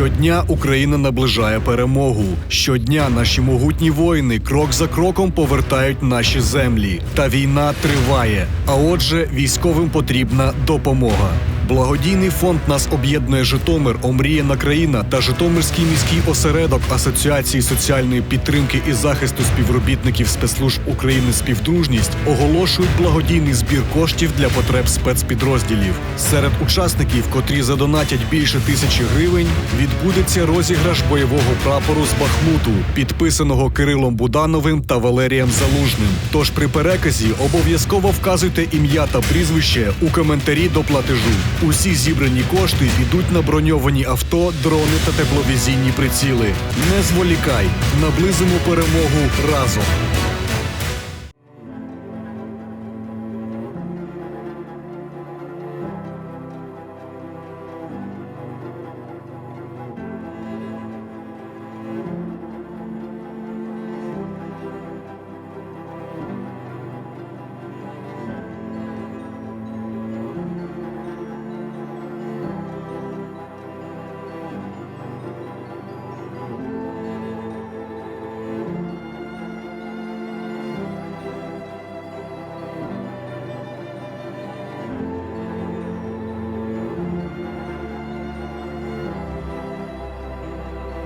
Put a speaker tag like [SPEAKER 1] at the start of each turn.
[SPEAKER 1] Щодня Україна наближає перемогу. Щодня наші могутні воїни крок за кроком повертають наші землі. Та війна триває. А отже, військовим потрібна допомога. Благодійний фонд нас об'єднує Житомир, Омріяна країна та Житомирський міський осередок Асоціації соціальної підтримки і захисту співробітників спецслужб України співдружність оголошують благодійний збір коштів для потреб спецпідрозділів. Серед учасників, котрі задонатять більше тисячі гривень, відбудеться розіграш бойового прапору з Бахмуту, підписаного Кирилом Будановим та Валерієм Залужним. Тож при переказі обов'язково вказуйте ім'я та прізвище у коментарі до платежу. Усі зібрані кошти йдуть на броньовані авто, дрони та тепловізійні приціли. Не зволікай, наблизимо перемогу разом.